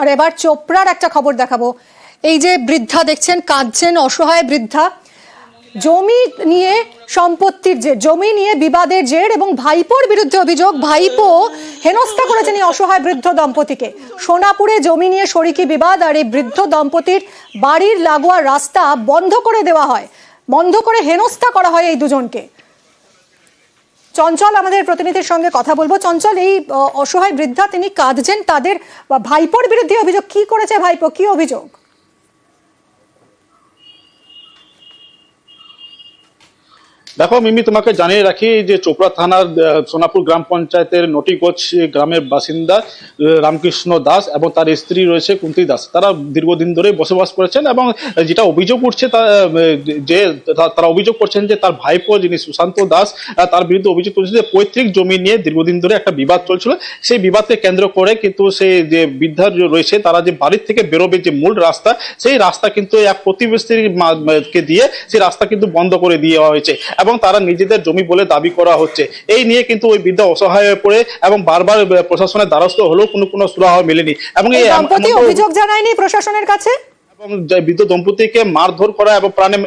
আর এবার চোপড়ার একটা খবর দেখাবো। এই যে বৃদ্ধা দেখছেন, কাঁদছেন, অসহায় বৃদ্ধা। জমি নিয়ে সম্পত্তির যে জমি নিয়ে বিবাদের জের এবং ভাইপোর বিরুদ্ধে অভিযোগ, ভাইপো হেনস্থা করেছেন এই অসহায় বৃদ্ধ দম্পতিকে। সোনাপুরে জমি নিয়ে শরিকি বিবাদ আর এই বৃদ্ধ দম্পতির বাড়ির লাগোয়া রাস্তা বন্ধ করে দেওয়া হয়। বন্ধ করে হেনস্থা করা হয় এই দুজনকে। চঞ্চল, আমাদের প্রতিনিধির সঙ্গে কথা বলব। চঞ্চল, এই অসহায় বৃদ্ধা তিনি কাঁদছেন, তাদের ভাইপোর বিরুদ্ধে অভিযোগ কি করেছে ভাইপো? কি অভিযোগ? দেখো, মিমি, তোমাকে জানিয়ে রাখি যে চোপড়া থানার সোনাপুর গ্রাম পঞ্চায়েতের নটিগোচ গ্রামের বাসিন্দা রামকৃষ্ণ দাস এবং তার স্ত্রী রয়েছে কুন্তি দাস। তারা দীর্ঘদিন ধরে বসবাস করেছেন এবং যেটা অভিযোগ উঠছে তা যে তারা অভিযোগ করছেন যে তার ভাইপো যিনি সুশান্ত দাস তার বিরুদ্ধে অভিযোগ করেছে যে পৈতৃক জমি নিয়ে দীর্ঘদিন ধরে একটা বিবাদ চলছিল। সেই বিবাদকে কেন্দ্র করে কিন্তু সেই যে বৃদ্ধা রয়েছে, তারা যে বাড়ির থেকে বেরোবে যে মূল রাস্তা, সেই রাস্তা কিন্তু এক প্রতিবেশীর মা- কে দিয়ে, সেই রাস্তা কিন্তু বন্ধ করে দেওয়া হয়েছে। এবং তারা নিজেদের জমি বলে দাবি করা হচ্ছে। এই নিয়ে কিন্তু ওই বৃদ্ধা অসহায় হয়ে পড়ে এবং বারবার প্রশাসনের দ্বারস্থ হলেও কোনো কোনো সুরাহ মেলেনি। এবং এই অভিযোগ জানায়নি প্রশাসনের কাছে? এবং বৃদ্ধ দম্পতিকে মারধর করা এবং প্রাণে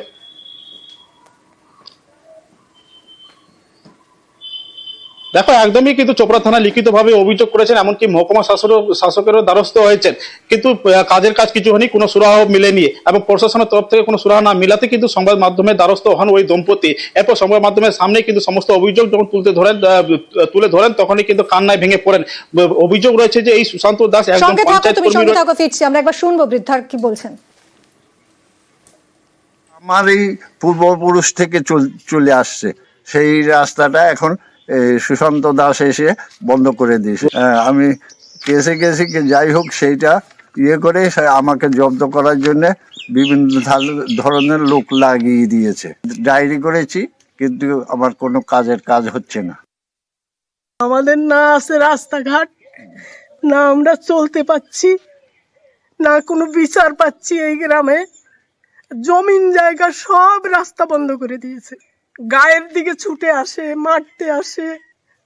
দেখো একদমই কিন্তু চোপড়া থানা লিখিতভাবে অভিযোগ করেছেন এমনকি মহকুমা শাসক শাসকেরও দ্বারস্থ হয়েছেন। কিন্তু কাজের কাজ কিছু হয়নি কোনো সুরাহ মিলেনি এবং প্রশাসনের তরফ থেকে কোনো সুরাহ না মিলাতে কিন্তু সংবাদ মাধ্যমে দ্বারস্থ হন ওই দম্পতি। এরপর সংবাদ মাধ্যমের সামনে কিন্তু সমস্ত অভিযোগ যখন তুলতে ধরেন তুলে ধরেন তখনই কিন্তু কান্নায় ভেঙে পড়েন। অভিযোগ রয়েছে যে এই সুশান্ত দাস একজন পঞ্চায়েত কর্মী আমরা একবার শুনব বৃদ্ধার কি বলছেন? আমার এই পূর্বপুরুষ থেকে চল- চলে আসছে। সেই রাস্তাটা এখন সুশান্ত দাস এসে বন্ধ করে দিয়েছে। হ্যাঁ, আমি কেসে কেসে যাই হোক সেইটা ইয়ে করে আমাকে জব্দ করার জন্য বিভিন্ন ধরনের লোক লাগিয়ে দিয়েছে। ডায়েরি করেছি কিন্তু আমার কোনো কাজের কাজ হচ্ছে না। আমাদের না আছে রাস্তাঘাট না আমরা চলতে পাচ্ছি না কোনো বিচার পাচ্ছি এই গ্রামে। জমিন জায়গা সব রাস্তা বন্ধ করে দিয়েছে। গায়ের দিকে ছুটে আসে, মারতে আসে।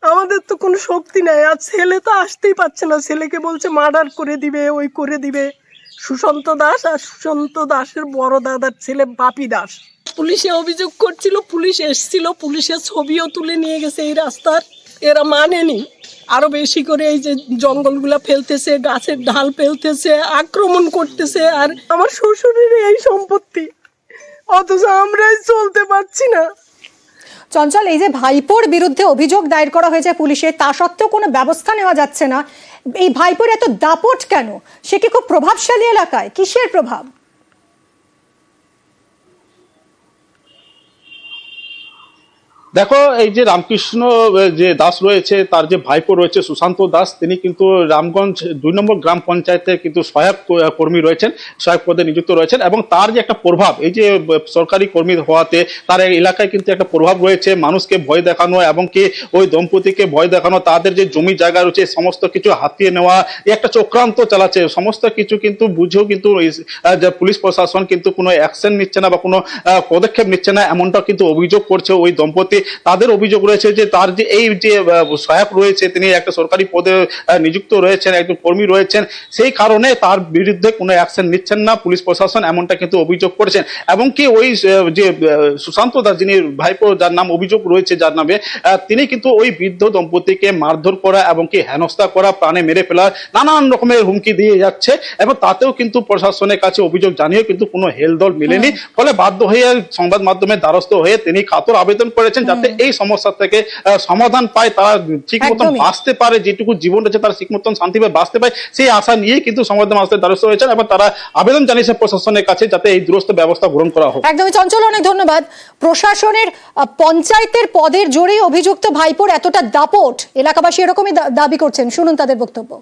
আমাদের তো কোনো শক্তি নাই, আর ছেলে তো আসতেই পারছে না। ছেলেকে বলছে মার্ডার করে দিবে, ওই করে দিবে। সুশান্ত দাস আর সুশান্ত দাসের বড় দাদার ছেলে বাপি দাস। পুলিশে অভিযোগ করছিল, পুলিশ এসছিল পুলিশের ছবিও তুলে নিয়ে গেছে এই রাস্তার। এরা মানেনি। আরও বেশি করে এই যে জঙ্গলগুলা ফেলতেছে, গাছের ঢাল ফেলতেছে, আক্রমণ করতেছে, আর আমার শ্বশুরের এই সম্পত্তি। অথচ আমরাই চলতে পারছি না। চঞ্চল, এই যে ভাইপোর বিরুদ্ধে অভিযোগ দায়ের করা হয়েছে পুলিশে, তা সত্ত্বেও কোনো ব্যবস্থা নেওয়া যাচ্ছে না। এই ভাইপোর এত দাপট কেন? সে কি খুব প্রভাবশালী এলাকায়? কিসের প্রভাব? দেখো, এই যে রামকৃষ্ণ যে দাস রয়েছে, তার যে ভাইপো রয়েছে, সুশান্ত দাস, তিনি কিন্তু রামগঞ্জ দুই নম্বর গ্রাম পঞ্চায়েতে কিন্তু সহায়ক কর্মী রয়েছেন, সহায়ক পদে নিযুক্ত রয়েছেন, এবং তার যে একটা প্রভাব, এই যে সরকারি কর্মী হওয়াতে তার এলাকায় কিন্তু একটা প্রভাব রয়েছে, মানুষকে ভয় দেখানো এবং কি ওই দম্পতিকে ভয় দেখানো, তাদের যে জমি জায়গা রয়েছে সমস্ত কিছু হাতিয়ে নেওয়া একটা চক্রান্ত চালাচ্ছে, সমস্ত কিছু কিন্তু বুঝেও কিন্তু পুলিশ প্রশাসন কিন্তু কোনো অ্যাকশন নিচ্ছে না বা কোনো পদক্ষেপ নিচ্ছে না এমনটা কিন্তু অভিযোগ করছে ওই দম্পতি। তাদের অভিযোগ রয়েছে যে তার যে এই যে সহায়ক রয়েছে তিনি একটা সরকারি পদে নিযুক্ত রয়েছেন একজন কর্মী রয়েছেন সেই কারণে তার বিরুদ্ধে কোনো অ্যাকশন নিচ্ছেন না পুলিশ প্রশাসন এমনটা কিন্তু অভিযোগ করেছেন। এবং কি ওই যে সুশান্ত দাস যিনি ভাইপো যার নাম অভিযোগ রয়েছে যার নামে তিনি কিন্তু ওই বৃদ্ধ দম্পতিকে মারধর করা এবং কি হেনস্থা করা প্রাণে মেরে ফেলা নানান রকমের হুমকি দিয়ে যাচ্ছে এবং তাতেও কিন্তু প্রশাসনের কাছে অভিযোগ জানিয়েও কিন্তু কোনো হেলদোল মিলেনি। ফলে বাধ্য হয়ে সংবাদ মাধ্যমের দ্বারস্থ হয়ে তিনি কাতর আবেদন করেছেন যাতে এই সমস্যা থেকে সমাধান পায় তারা ঠিক মতন বাঁচতে পারে যেটুকু জীবন রয়েছে তারা ঠিক মতন শান্তিভাবে বাঁচতে পারে সেই আশা নিয়েই কিন্তু সংবাদ মাধ্যমের দ্বারস্থ হয়েছেন এবং তারা আবেদন জানিয়েছে প্রশাসনের কাছে যাতে এই দুরস্ত ব্যবস্থা গ্রহণ করা হোক। একদমই চঞ্চল অনেক ধন্যবাদ। প্রশাসনের পঞ্চায়েতের পদের জোরে অভিযুক্ত ভাইপোর এতটা দাপট এলাকাবাসী এরকমই দা- দাবি করছেন। শুনুন তাদের বক্তব্য।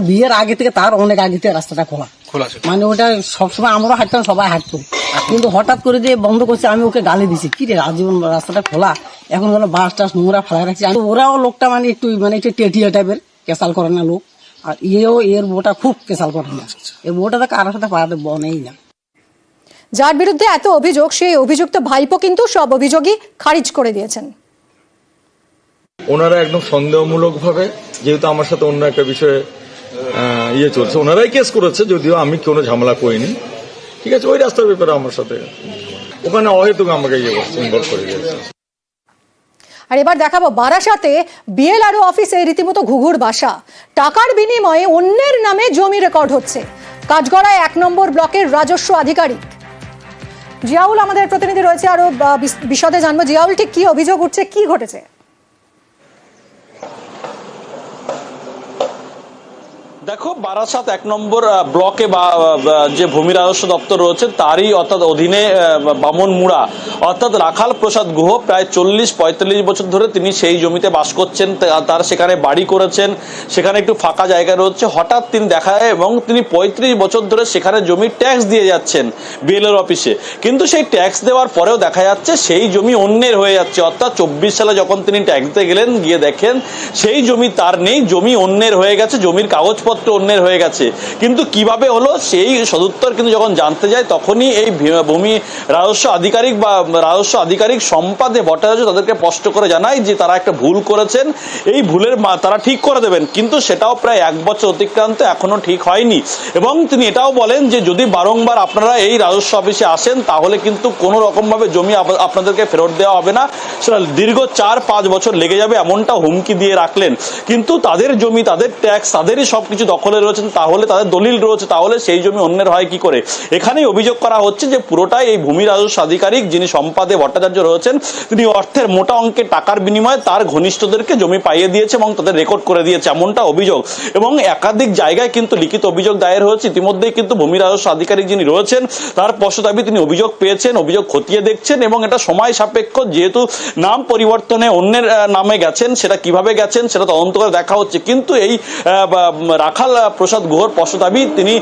বিয়ের আগে থেকে তার অনেক আগে থেকে রাস্তাটা খোলা। খোলা মানে ওটা সবসময় আমরা হাঁটতাম সবাই হাঁটতো। কিন্তু হঠাৎ করে যে বন্ধ করছে আমি ওকে গালি দিছি। কি রে আজীবন রাস্তাটা খোলা এখন হলো বাস টাস নোংরা ফেলা রাখছি। আর ওরাও লোকটা মানে একটু মানে একটু টেটিয়া টাইপের কেসাল করে না লোক। আর ইয়েও এর বউটা খুব কেসাল করে না। এর বউটা তো কারোর সাথে পাড়াতে বনেই না। যার বিরুদ্ধে এত অভিযোগ সেই অভিযুক্ত ভাইপো কিন্তু সব অভিযোগই খারিজ করে দিয়েছেন। ওনারা একদম সন্দেহমূলক ভাবে যেহেতু আমার সাথে অন্য একটা বিষয়ে ইয়ে চলছে ওনারাই কেস করেছে যদিও আমি কোনো ঝামেলা করিনি। ঠিক আছে, ওই রাস্তার ব্যাপারে আমার সাথে। ওখানে অহেতুক আমাকে ইয়ে করছে ইনভলভ করে দিয়েছে। আর এবার দেখাবো বারাসাতে বিএলআরও অফিসে রীতিমতো ঘুঘুর বাসা। টাকার বিনিময়ে অন্যের নামে জমি রেকর্ড হচ্ছে। কাঠগড়ায় এক নম্বর ব্লকের রাজস্ব আধিকারিক। জিয়াউল, আমাদের প্রতিনিধি রয়েছে আরও বিশদে জানব। জিয়াউল, ঠিক কি অভিযোগ উঠছে, কি ঘটেছে? দেখো, বারাসাত এক নম্বর ব্লকে বা যে ভূমি রাজস্ব দপ্তর রয়েছে, তারই অর্থাৎ অধীনে বামন মুড়া, অর্থাৎ রাখাল প্রসাদ গুহ প্রায় চল্লিশ, পঁয়তাল্লিশ বছর ধরে তিনি সেই জমিতে বাস করছেন তার সেখানে বাড়ি করেছেন, সেখানে একটু ফাঁকা জায়গা রয়েছে। হঠাৎ তিনি দেখা যায় এবং তিনি পঁয়ত্রিশ বছর ধরে সেখানে জমি ট্যাক্স দিয়ে যাচ্ছেন বিএলএর অফিসে। কিন্তু সেই ট্যাক্স দেওয়ার পরেও দেখা যাচ্ছে সেই জমি অন্যের হয়ে যাচ্ছে। অর্থাৎ চব্বিশ সালে যখন তিনি ট্যাক্স দিতে গেলেন, গিয়ে দেখেন সেই জমি তার নেই, জমি অন্যের হয়ে গেছে, জমির কাগজপত্র অন্যের হয়ে গেছে। কিন্তু কীভাবে হলো সেই সদুত্তর কিন্তু যখন জানতে যায়, তখনই এই ভূমি রাজস্ব আধিকারিক বা রাজস্ব আধিকারিক সম্পাদে ভট্টাচার্য তাদেরকে স্পষ্ট করে জানায় যে তারা একটা ভুল করেছেন। এই ভুলের তারা ঠিক করে দেবেন। কিন্তু সেটাও প্রায় এক বছর অতিক্রান্ত, এখনও ঠিক হয়নি। এবং তিনি এটাও বলেন যে, যদি বারংবার আপনারা এই রাজস্ব অফিসে আসেন, তাহলে কিন্তু কোনো রকমভাবে জমি আপনাদেরকে ফেরত দেওয়া হবে না। সেটা দীর্ঘ চার পাঁচ বছর লেগে যাবে, এমনটা হুমকি দিয়ে রাখলেন। কিন্তু তাদের জমি, তাদের ট্যাক্স তাদেরই সবকিছু দখলে রয়েছেন, তাহলে তাদের দলিল রয়েছে, তাহলে সেই জমি অন্যের হয় কি করে? এখানেই অভিযোগ করা হচ্ছে যে পুরোটাই এই ভূমি রাজস্ব আধিকারিক যিনি সম্পাদে ভট্টাচার্য রয়েছেন, তিনি অর্থের মোটা অঙ্কের টাকার বিনিময়ে তার ঘনিষ্ঠদেরকে জমি পাইয়ে দিয়েছে এবং তাদের রেকর্ড করে দিয়েছে এমনটা অভিযোগ। এবং একাধিক জায়গায় কিন্তু লিখিত অভিযোগ দায়ের হয়েছে। ইতিমধ্যেই কিন্তু ভূমি রাজস্ব আধিকারিক যিনি রয়েছেন, তার দাবি তিনি অভিযোগ পেয়েছেন, অভিযোগ খতিয়ে দেখছেন এবং এটা সময় সাপেক্ষ, যেহেতু নাম পরিবর্তনে অন্যের নামে গেছেন, সেটা কীভাবে গেছেন, সেটা তদন্ত করে দেখা হচ্ছে। কিন্তু এই রাখাল প্রসাদ গুহর স্পষ্ট তিনি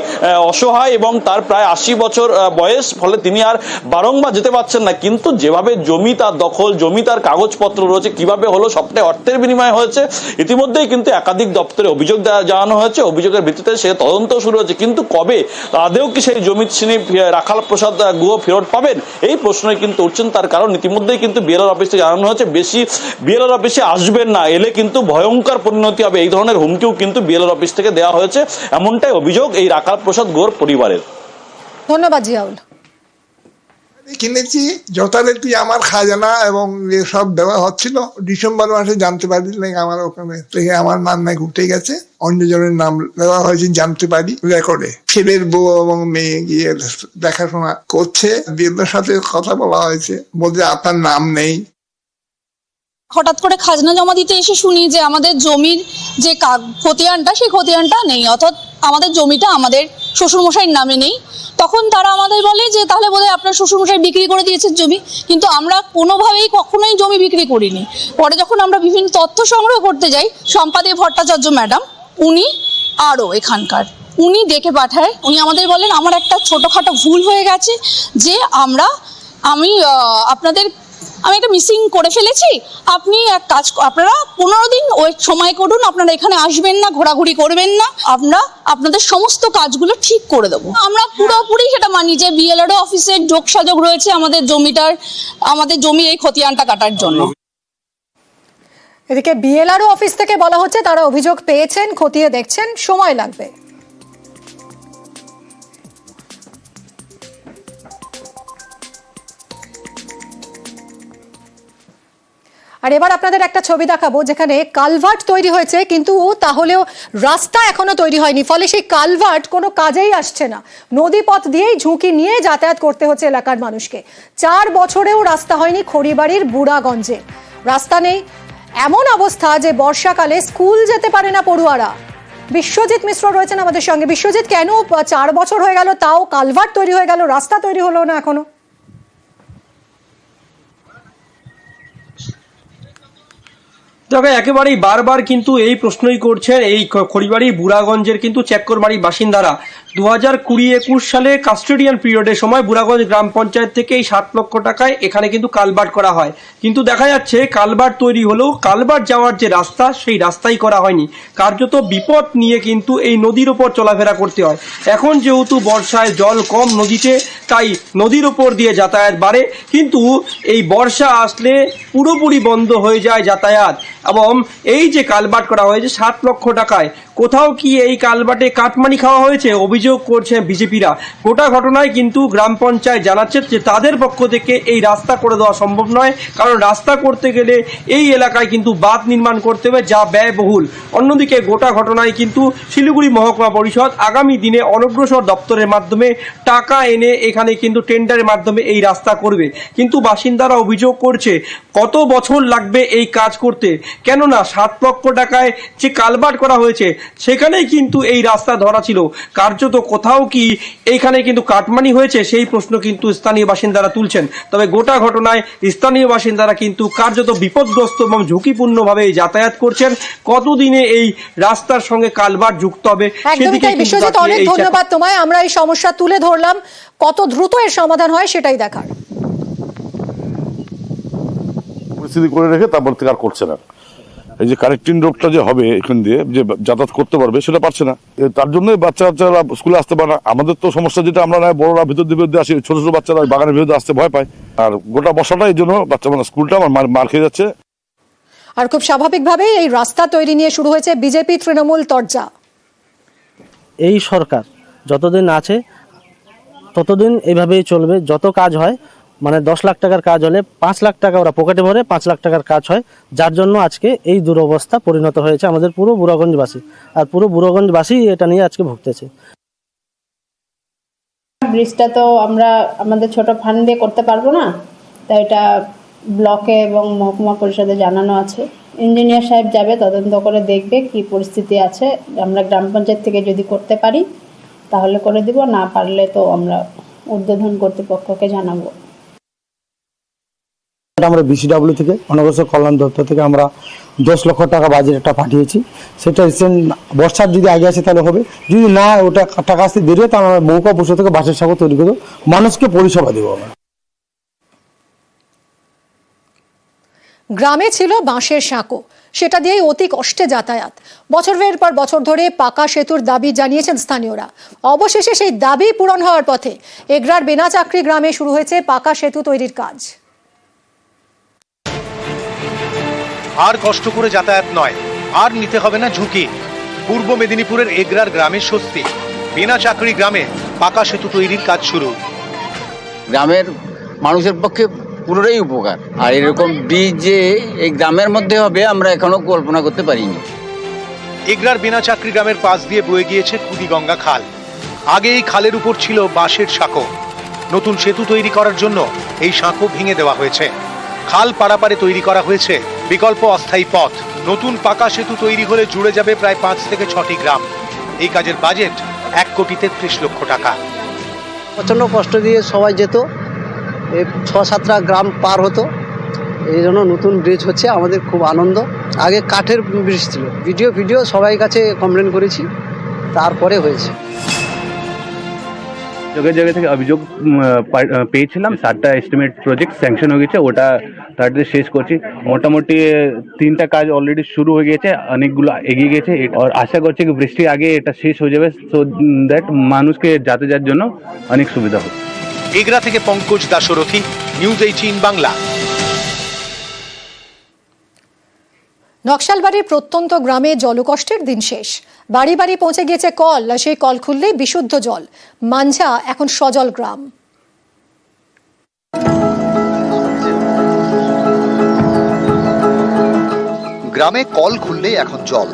অসহায় এবং তার প্রায় আশি বছর বয়স, ফলে তিনি আর বারংবার যেতে পারছেন না। কিন্তু যেভাবে জমি তার দখল, জমি তার কাগজপত্র রয়েছে, কীভাবে হলো সবটাই অর্থের বিনিময় হয়েছে, ইতিমধ্যেই কিন্তু একাধিক দপ্তরে অভিযোগ জানানো হয়েছে। অভিযোগের ভিত্তিতে সে তদন্ত শুরু হয়েছে। কিন্তু কবে আদেও কি সেই জমি তিনি রাখাল প্রসাদ গুহ ফেরত পাবেন? এই প্রশ্নে কিন্তু উঠছেন তার কারণ। ইতিমধ্যেই কিন্তু বিএলআর অফিসে জানানো হয়েছে, বেশি বিএলআর অফিসে আসবেন না, এলে কিন্তু ভয়ঙ্কর পরিণতি হবে। এই ধরনের হুমকিও কিন্তু বিএলআর অফিস থেকে দেওয়া হয়েছে। এমনটাই অভিযোগ এই রাখাল প্রসাদ গোর পরিবারের। ধন্যবাদ জিয়াউল। কিনেছি যথারীতি আমার খাজানা এবং সব দেওয়া হচ্ছিল। ডিসেম্বর মাসে জানতে পারি আমার ওখানে থেকে আমার নাম নাকি উঠে গেছে। অন্যজনের নাম দেওয়া হয়েছে জানতে পারি রেকর্ডে। ছেলের বউ এবং মেয়ে গিয়ে দেখাশোনা করছে। বিয়ের সাথে কথা বলা হয়েছে। বলছে আপনার নাম নেই। হঠাৎ করে খাজনা জমা দিতে এসে শুনি যে আমাদের জমির যে খতিয়ানটা, সেই খতিয়ানটা নেই, অর্থাৎ আমাদের জমিটা আমাদের শ্বশুরমশাইয়ের নামে নেই। তখন তারা আমাদের বলে যে, তাহলে বোধহয় আপনার শ্বশুরমশাই বিক্রি করে দিয়েছে জমি, কিন্তু আমরা কোনোভাবেই কখনোই জমি বিক্রি করিনি। পরে যখন আমরা বিভিন্ন তথ্য সংগ্রহ করতে যাই, সম্পাদক ভট্টাচার্য ম্যাডাম, উনি আরও এখানকার। উনি ডেকে পাঠায়, উনি আমাদের বলেন, আমার একটা ছোটোখাটো ভুল হয়ে গেছে যে আমরা, আমি আপনাদের আমি একটা মিসিং করে ফেলেছি। আপনি এক কাজ আপনারা পনেরো দিন ওয়েট সময় করুন, আপনারা এখানে আসবেন না, ঘোরাঘুরি করবেন না, আমরা আপনাদের সমস্ত কাজগুলো ঠিক করে দেবো। আমরা পুরোপুরি সেটা মানি যে বিএলআরও অফিসের যোগ সাযোগ রয়েছে আমাদের জমিটার, আমাদের জমি এই খতিয়ানটা কাটার জন্য। এদিকে বিএলআরও অফিস থেকে বলা হচ্ছে, তারা অভিযোগ পেয়েছেন, খতিয়ে দেখছেন, সময় লাগবে। আর এবার আপনাদের একটা ছবি দেখাবো যেখানে কালভার্ট তৈরি হয়েছে, কিন্তু তাহলেও রাস্তা এখনও তৈরি হয়নি। ফলে সেই কালভার্ট কোনো কাজেই আসছে না। নদী পথ দিয়েই ঝুঁকি নিয়ে যাতায়াত করতে হচ্ছে এলাকার মানুষকে। চার বছরেও রাস্তা হয়নি খড়িবাড়ির বুড়াগঞ্জে। রাস্তা নেই। এমন অবস্থা যে বর্ষাকালে স্কুল যেতে পারে না পড়ুয়ারা। বিশ্বজিৎ মিশ্র রয়েছেন আমাদের সঙ্গে। বিশ্বজিৎ, কেন চার বছর হয়ে গেল, তাও কালভার্ট তৈরি হয়ে গেল, রাস্তা তৈরি হলো না এখনও? তবে একেবারেই বারবার কিন্তু এই প্রশ্নই করছেন এই খড়িবাড়ি বুড়াগঞ্জের কিন্তু চেক্করবাড়ি বাসিন্দারা। দু হাজার কুড়ি একুশ সালে কাস্টোডিয়ান পিরিয়ডের সময় বুড়াগঞ্জ গ্রাম পঞ্চায়েত থেকে এই সাত লক্ষ টাকায় এখানে কিন্তু কালবার্ট করা হয়। কিন্তু দেখা যাচ্ছে কালবার্ট তৈরি হলেও কালবার্ট যাওয়ার যে রাস্তা, সেই রাস্তাই করা হয়নি। কার্যত বিপদ নিয়ে কিন্তু এই নদীর ওপর চলাফেরা করতে হয়। এখন যেহেতু বর্ষায় জল কম নদীতে, তাই নদীর ওপর দিয়ে যাতায়াত বাড়ে। কিন্তু এই বর্ষা আসলে পুরোপুরি বন্ধ হয়ে যায় যাতায়াত। এবং এই যে কালবাট করা হয়েছে সাত লক্ষ টাকায় কোথাও কি এই কালবাটে কাটমানি খাওয়া হয়েছে? অভিযোগ করছে বিজেপিরা। গোটা ঘটনায় কিন্তু গ্রাম পঞ্চায়েত জানাচ্ছে যে তাদের পক্ষ থেকে এই রাস্তা করে দেওয়া সম্ভব নয়। কারণ রাস্তা করতে গেলে এই এলাকায় কিন্তু বাঁধ নির্মাণ করতে হবে যা ব্যয়বহুল। অন্যদিকে গোটা ঘটনায় কিন্তু শিলিগুড়ি মহকুমা পরিষদ আগামী দিনে অনগ্রসর দপ্তরের মাধ্যমে টাকা এনে এখানে কিন্তু টেন্ডারের মাধ্যমে এই রাস্তা করবে। কিন্তু বাসিন্দারা অভিযোগ করছে, কত বছর লাগবে এই কাজ করতে? কেননা সাত লক্ষ টাকায় যে কালবাট করা হয়েছে সেখানেই কিন্তু এই রাস্তা ধরা ছিল। কার্যত কোথাও কি এইখানে কিন্তু কাটমানি হয়েছে সেই প্রশ্ন কিন্তু স্থানীয় বাসিন্দারা তুলছেন। তবে গোটা ঘটনায় স্থানীয় বাসিন্দারা কিন্তু কার্যত বিপদগ্রস্ত এবং ঝুঁকিপূর্ণভাবে যাতায়াত করছেন। কতদিনে এই রাস্তার সঙ্গে কালবার যুক্ত হবে সেদিকে বিশ্বজিৎ অনেক এই ধন্যবাদ তোমায়। আমরা এই সমস্যা তুলে ধরলাম। কত দ্রুত এর সমাধান হয় সেটাই দেখার। পরিস্থিতি করে রেখে তারপর থেকে আর করছে না। এই যে কানেক্টিং রোডটা যে হবে এখান দিয়ে যে যাতায়াত করতে পারবে সেটা পারছে না। তার জন্যই বাচ্চা বাচ্চারা স্কুলে আসতে পারে না। আমাদের তো সমস্যা যেটা আমরা না বড়রা ভিতর দিয়ে ভিতর দিয়ে আসি ছোট ছোট বাচ্চারা বাগানের ভিতরে আসতে ভয় পায়। আর গোটা বসাটা এই জন্য বাচ্চা মানে স্কুলটা আমার মার- মার খেয়ে যাচ্ছে। আর খুব স্বাভাবিকভাবেই এই রাস্তা তৈরি নিয়ে শুরু হয়েছে বিজেপি তৃণমূল তরজা। এই সরকার যতদিন আছে ততদিন এইভাবেই চলবে। যত কাজ হয় মানে দশ লাখ টাকার কাজ হলে পাঁচ লাখ টাকা ওরা পকেটে ভরে পাঁচ লাখ টাকার কাজ হয়, যার জন্য আজকে এই দুরবস্থা পরিণত হয়েছে আমাদের পুরো বুড়াগঞ্জবাসী। আর পুরো বুড়াগঞ্জবাসী এটা নিয়ে আজকে ভুগতেছে। ব্রিজটা তো আমরা আমাদের ছোট ফান্ড দিয়ে করতে পারব না, তাই এটা ব্লকে এবং মহকুমা পরিষদে জানানো আছে। ইঞ্জিনিয়ার সাহেব যাবে, তদন্ত করে দেখবে কি পরিস্থিতি আছে। আমরা গ্রাম পঞ্চায়েত থেকে যদি করতে পারি, তাহলে করে দিব, না পারলে তো আমরা ঊর্ধ্বতন কর্তৃপক্ষকে জানাব। আমরা বিসিডাব্লিউ থেকে অনগ্রসর কল্যাণ দপ্তর থেকে আমরা দশ লক্ষ টাকা বাজেটটা পাঠিয়েছি। সেটা রিসেন্ট বর্ষার যদি আগে আসে তাহলে হবে। যদি না, ওটা টাকা আসতে দেরি হয়, তাহলে আমরা মৌকা পরিষদ থেকে বাসের সাগর তৈরি করে মানুষকে পরিষেবা দেবো আমরা। গ্রামে ছিল বাঁশের সাঁকো। সেটা দিয়েই অতি কষ্টে যাতায়াত। বছরের পর বছর ধরে পাকা সেতুর দাবি জানিয়েছেন স্থানীয়রা। অবশেষে সেই দাবি পূরণ হওয়ার পথে এগরার বেনাচাকরি গ্রামে শুরু হয়েছে পাকা সেতু তৈরির কাজ। আর কষ্ট করে যাতায়াত নয়। আর নিতে হবে না ঝুঁকি। পূর্ব মেদিনীপুরের এগরার গ্রামের স্বস্তি। বিনা চাকরি গ্রামে পাকা সেতু তৈরির কাজ শুরু। গ্রামের মানুষের পক্ষে পুরোটাই উপকার। আর এরকম ব্রিজ যে এই গ্রামের মধ্যে হবে আমরা এখনও কল্পনা করতে পারিনি। এগরার বিনা চাকরি গ্রামের পাশ দিয়ে বয়ে গিয়েছে কুদিগঙ্গা খাল। আগে এই খালের উপর ছিল বাঁশের সাঁকো। নতুন সেতু তৈরি করার জন্য এই সাঁকো ভেঙে দেওয়া হয়েছে। খাল পাড়াপাড়ে তৈরি করা হয়েছে বিকল্প অস্থায়ী পথ। নতুন পাকা সেতু তৈরি হলে জুড়ে যাবে প্রায় পাঁচ থেকে ছটি গ্রাম। এই কাজের বাজেট এক কোটি তেত্রিশ লক্ষ টাকা। প্রচণ্ড কষ্ট দিয়ে সবাই যেত। ছ সাতটা গ্রাম পার হতো। এই জন্য নতুন ব্রিজ হচ্ছে, আমাদের খুব আনন্দ। আগে কাঠের ব্রিজ ছিল। ভিডিও ভিডিও সবাই কাছে কমপ্লেন করেছি। তারপরে হয়েছে। জায়গায় জায়গা থেকে অভিযোগ পেয়েছিলাম। সাতটা এস্টিমেট প্রজেক্ট স্যাংশন হয়ে গেছে, ওটা তাড়াতাড়ি শেষ করছি। মোটামুটি তিনটা কাজ অলরেডি শুরু হয়ে গেছে, অনেকগুলো এগিয়ে গেছে। আর আশা করছি কি বৃষ্টি আগে এটা শেষ হয়ে যাবে সো দ্যাট মানুষকে যাতায়াতের জন্য অনেক সুবিধা হবে এগরা থেকে পঙ্কজ দাসরথী নিউজ এইটিন বাংলা। নকশালবাড়ির প্রত্যন্ত গ্রামে জলকষ্টের দিন শেষ। বাড়ি বাড়ি পৌঁছে গিয়েছে কল আর সেই কল খুললে বিশুদ্ধ জল। মাঞ্ঝা এখন সজল গ্রাম। গ্রামে কল খুললে এখন জল।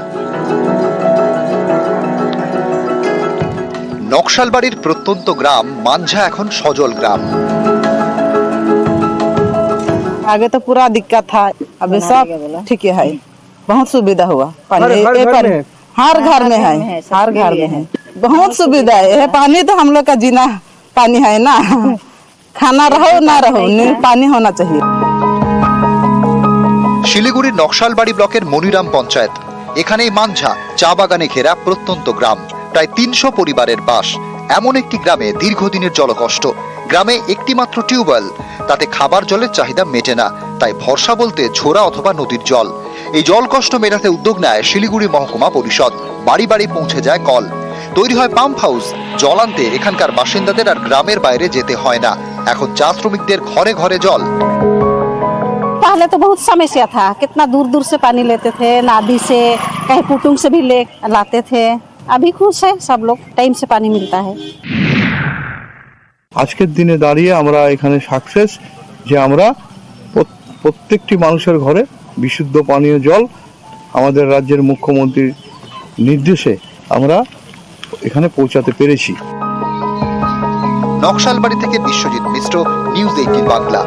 নকশালবাড়ির প্রত্যন্ত গ্রাম মাঞ্ঝা এখন সজল গ্রাম। আগে তো পুরা দিক্কত থাকে সব ঠিকই হয়। बहुत सुविधा हुआ पानी ये पानी हर घर में है हर घर में है बहुत सुविधा है ये पानी तो हम लोग का जीना पानी है ना खाना रहो ना रहो नहीं पानी होना चाहिए শিলিগুড়ির নকশালবাড়ি ব্লকের মনিরাম পঞ্চায়েত এখানেই মাঞ্ঝা চা বাগানে ঘেরা প্রত্যন্ত গ্রাম প্রায় তিনশো পরিবারের বাস এমন একটি গ্রামে দীর্ঘদিনের জলকষ্ট গ্রামে একটি মাত্র টিউবওয়েল তাতে খাবার জলের চাহিদা মেটে না তাই ভরসা বলতে ঝোড়া অথবা নদীর জল এই জল কষ্ট মেটাতে উদ্যোগ নেয় শিলিগুড়ি মহকুমা পরিষদ বাড়ি বাড়ি পৌঁছে যায় কল তৈরি হয় পাম্প হাউস জল আনতে এখানকার বাসিন্দাদের আর গ্রামের বাইরে যেতে হয় না এখন চা শ্রমিকদের ঘরে ঘরে জল पहले तो बहुत समस्या था कितना दूर दूर से पानी लेते थे नादी से कहीं पुटुंग से भी ले लाते थे अभी खुश है सब लोग टाइम से पानी मिलता है আজকের দিনে দাঁড়িয়ে আমরা এখানে সাকসেস যে আমরা প্রত- প্রত্যেকটি মানুষের ঘরে বিশুদ্ধ পানীয় জল আমাদের রাজ্যের মুখ্যমন্ত্রীর নির্দেশে আমরা এখানে পৌঁছাতে পেরেছি। নকশালবাড়ি থেকে বিশ্বজিৎ মিশ্র, নিউজ এইটিন বাংলা।